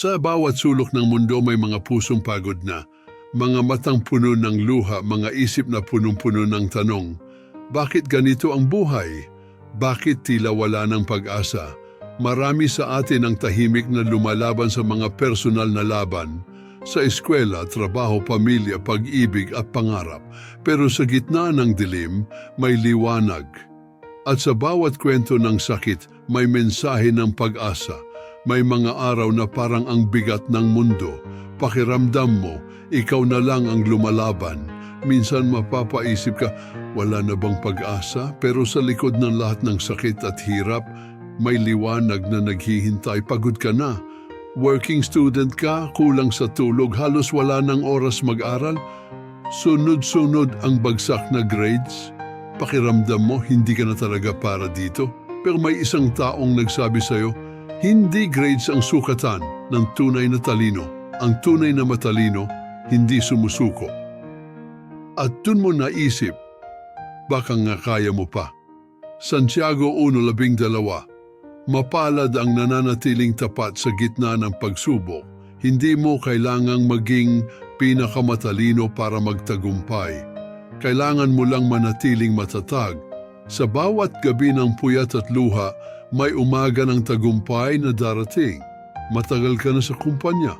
Sa bawat sulok ng mundo may mga pusong pagod na, mga matang puno ng luha, mga isip na punong-puno ng tanong. Bakit ganito ang buhay? Bakit tila wala ng pag-asa? Marami sa atin ang tahimik na lumalaban sa mga personal na laban, sa eskwela, trabaho, pamilya, pag-ibig at pangarap. Pero sa gitna ng dilim, may liwanag. At sa bawat kwento ng sakit, may mensahe ng pag-asa. May mga araw na parang ang bigat ng mundo. Pakiramdam mo, ikaw na lang ang lumalaban. Minsan mapapaisip ka, wala na bang pag-asa? Pero sa likod ng lahat ng sakit at hirap, may liwanag na naghihintay. Pagod ka na. Working student ka, kulang sa tulog, halos wala ng oras mag-aral. Sunod-sunod ang bagsak na grades. Pakiramdam mo, hindi ka na talaga para dito. Pero may isang taong nagsabi sa'yo, hindi grades ang sukatan ng tunay na talino. Ang tunay na matalino, hindi sumusuko. At dun mo naisip, baka nga kaya mo pa. Santiago 1.12 Mapalad ang nananatiling tapat sa gitna ng pagsubok. Hindi mo kailangang maging pinakamatalino para magtagumpay. Kailangan mo lang manatiling matatag. Sa bawat gabi ng puyat at luha, may umaga ng tagumpay na darating. Matagal ka na sa kumpanya,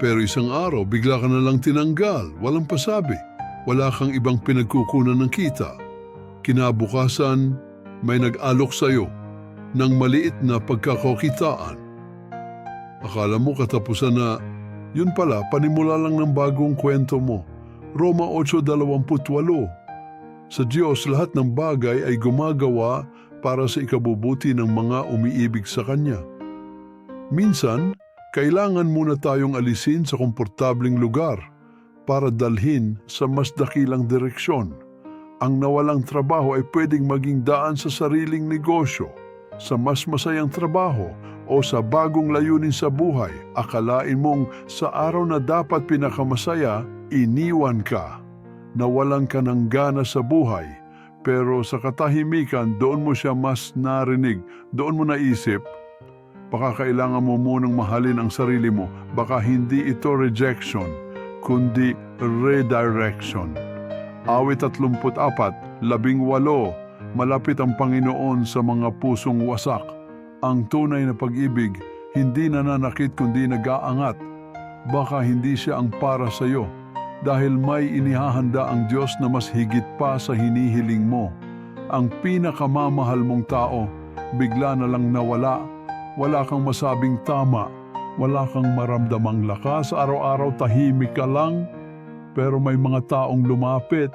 pero isang araw bigla ka na lang tinanggal, walang pasabi. Wala kang ibang pinagkukunan ng kita. Kinabukasan, may nag-alok sa'yo ng maliit na pagkakakitaan. Akala mo katapusan na, yun pala, panimula lang ng bagong kwento mo. Roma 8.28 Sa Diyos, lahat ng bagay ay gumagawa para sa ikabubuti ng mga umiibig sa Kanya. Minsan, kailangan muna tayong alisin sa komportabling lugar para dalhin sa mas dakilang direksyon. Ang nawalang trabaho ay pwedeng maging daan sa sariling negosyo sa mas masayang trabaho o sa bagong layunin sa buhay, akalain mong sa araw na dapat pinakamasaya, iniwan ka. Nawalan ka ng gana sa buhay, pero sa katahimikan doon mo siya mas narinig, doon mo naisip, baka kailangan mo munang mahalin ang sarili mo, baka hindi ito rejection, kundi redirection. Awit 34, labing walo, Malapit ang Panginoon sa mga pusong wasak. Ang tunay na pag-ibig hindi nananakit kundi nag-aangat. Baka hindi siya ang para sa iyo dahil may inihahanda ang Diyos na mas higit pa sa hinihiling mo. Ang pinakamamahal mong tao, bigla na lang nawala. Wala kang masabing tama. Wala kang maramdamang lakas. Araw-araw tahimik ka lang. Pero may mga taong lumapit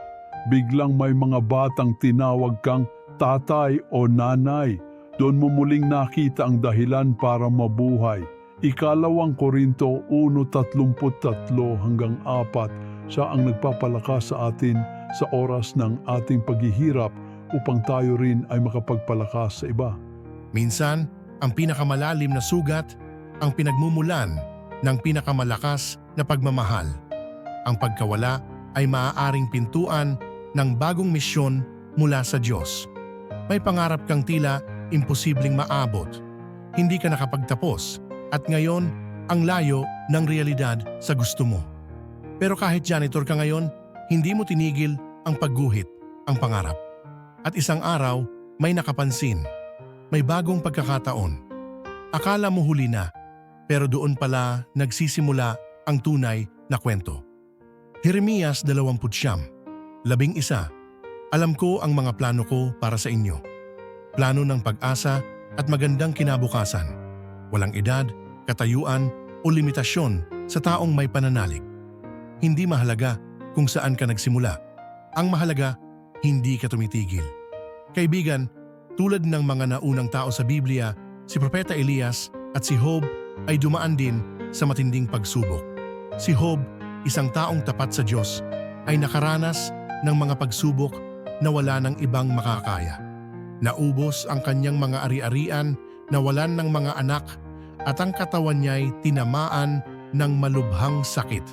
biglang may mga batang tinawag kang tatay o nanay. Doon mo muling nakita ang dahilan para mabuhay. Ikalawang Korinto 1.33 hanggang 4 siya ang nagpapalakas sa atin sa oras ng ating paghihirap upang tayo rin ay makapagpalakas sa iba. Minsan, ang pinakamalalim na sugat ang pinagmumulan ng pinakamalakas na pagmamahal. Ang pagkawala ay maaaring pintuan ng bagong misyon mula sa Diyos. May pangarap kang tila imposibleng maabot. Hindi ka nakapagtapos at ngayon ang layo ng realidad sa gusto mo. Pero kahit janitor ka ngayon, hindi mo tinigil ang pagguhit, ang pangarap. At isang araw, may nakapansin. May bagong pagkakataon. Akala mo huli na, pero doon pala nagsisimula ang tunay na kwento. Jeremias 20 Labing isa, alam ko ang mga plano ko para sa inyo. Plano ng pag-asa at magandang kinabukasan. Walang edad, katayuan o limitasyon sa taong may pananalig. Hindi mahalaga kung saan ka nagsimula. Ang mahalaga, hindi ka tumitigil. Kaibigan, tulad ng mga naunang tao sa Biblia, si Propeta Elias at si Job ay dumaan din sa matinding pagsubok. Si Job, isang taong tapat sa Diyos, ay nakaranas ng mga pagsubok na wala ng ibang makakaya. Naubos ang kanyang mga ari-arian, nawalan ng mga anak, at ang katawan niya'y tinamaan ng malubhang sakit.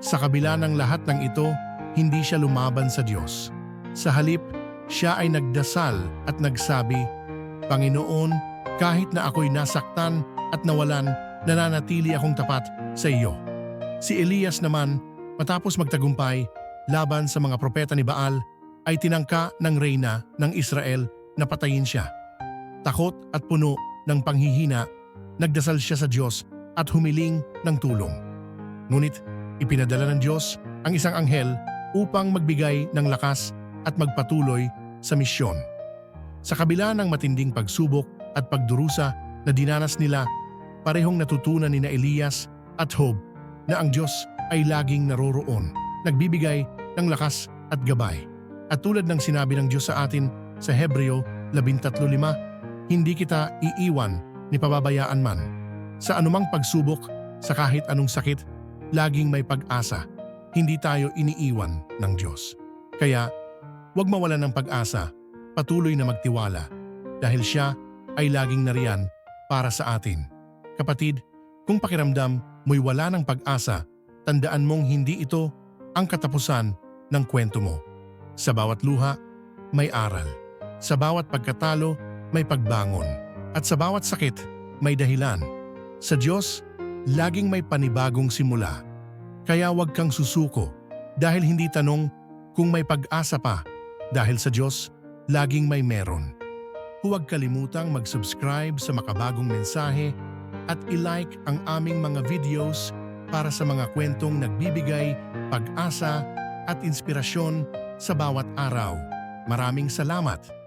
Sa kabila ng lahat ng ito, hindi siya lumaban sa Diyos. Sa halip, siya ay nagdasal at nagsabi, Panginoon, kahit na ako'y nasaktan at nawalan, nananatili akong tapat sa iyo. Si Elias naman, matapos magtagumpay laban sa mga propeta ni Baal, ay tinangka ng reyna ng Israel na patayin siya. Takot at puno ng panghihina, nagdasal siya sa Diyos at humiling ng tulong. Ngunit ipinadala ng Diyos ang isang anghel upang magbigay ng lakas at magpatuloy sa misyon. Sa kabila ng matinding pagsubok at pagdurusa na dinanas nila, parehong natutunan ni na Elias at Job na ang Diyos ay laging naroroon, nagbibigay ng lakas at gabay. At tulad ng sinabi ng Diyos sa atin sa Hebreo 13.5, hindi kita iiwan ni pababayaan man. Sa anumang pagsubok, sa kahit anong sakit, laging may pag-asa. Hindi tayo iniiwan ng Diyos. Kaya, huwag mawalan ng pag-asa, patuloy na magtiwala, dahil siya ay laging nariyan para sa atin. Kapatid, kung pakiramdam mo'y wala ng pag-asa, tandaan mong hindi ito ang katapusan ng kwento mo. Sa bawat luha, may aral. Sa bawat pagkatalo, may pagbangon. At sa bawat sakit, may dahilan. Sa Diyos, laging may panibagong simula. Kaya huwag kang susuko dahil hindi tanong kung may pag-asa pa. Dahil sa Diyos, laging may meron. Huwag kalimutang mag-subscribe sa makabagong mensahe at ilike ang aming mga videos para sa mga kwentong nagbibigay pag-asa at inspirasyon sa bawat araw. Maraming salamat!